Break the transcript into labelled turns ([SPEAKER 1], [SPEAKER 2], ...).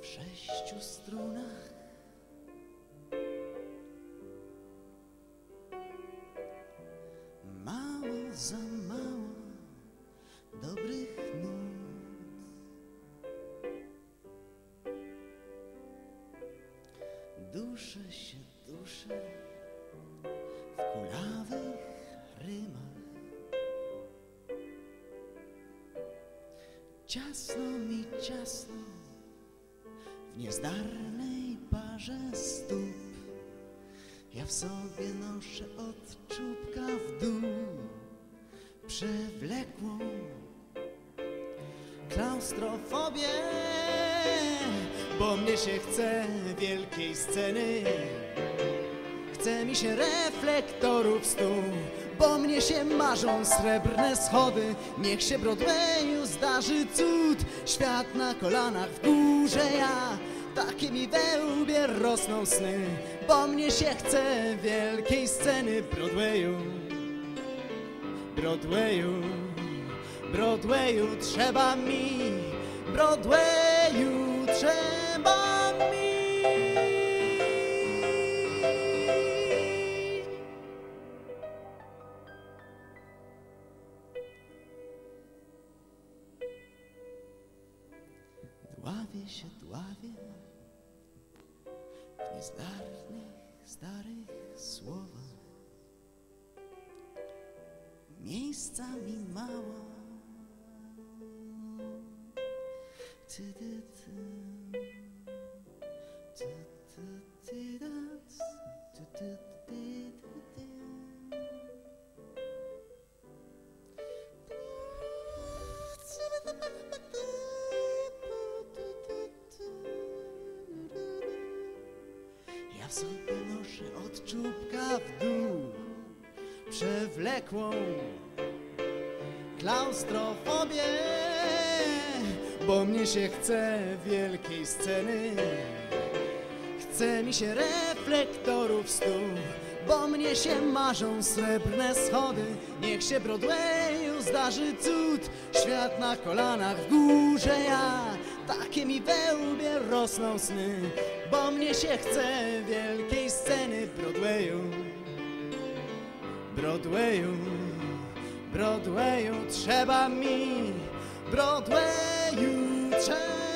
[SPEAKER 1] sześciu strunach. Mało za mało dobrych nut. Duszę się, duszę w kulawych Ciasno mi ciasno w niezdarnej parze stóp. Ja w sobie noszę od czubka w dół przewlekłą klaustrofobię, bo mnie się chce wielkiej sceny. Chce mi się reflektorów stu, bo mnie się marzą srebrne schody. Niech się Broadwayu zdarzy cud, świat na kolanach w górze ja. Takie mi we łbie rosną sny, bo mnie się chce wielkiej sceny Broadwayu. Broadwayu, Broadwayu trzeba mi, Broadwayu Dławię się, dławię w niezdarnych, starych słowach. Miejsca mi mało. Ty, ty, ty. Sobie noszę od czubka w dół przewlekłą klaustrofobię, bo mnie się chce wielkiej sceny. Chce mi się reflektorów stu, bo mnie się marzą srebrne schody. Niech się Broadwayu zdarzy cud, świat na kolanach w górze ja. Takie mi we łbie rosną sny, bo mnie się chce wielkiej sceny Broadwayu. Broadwayu, Broadwayu trzeba mi, Broadwayu trzeba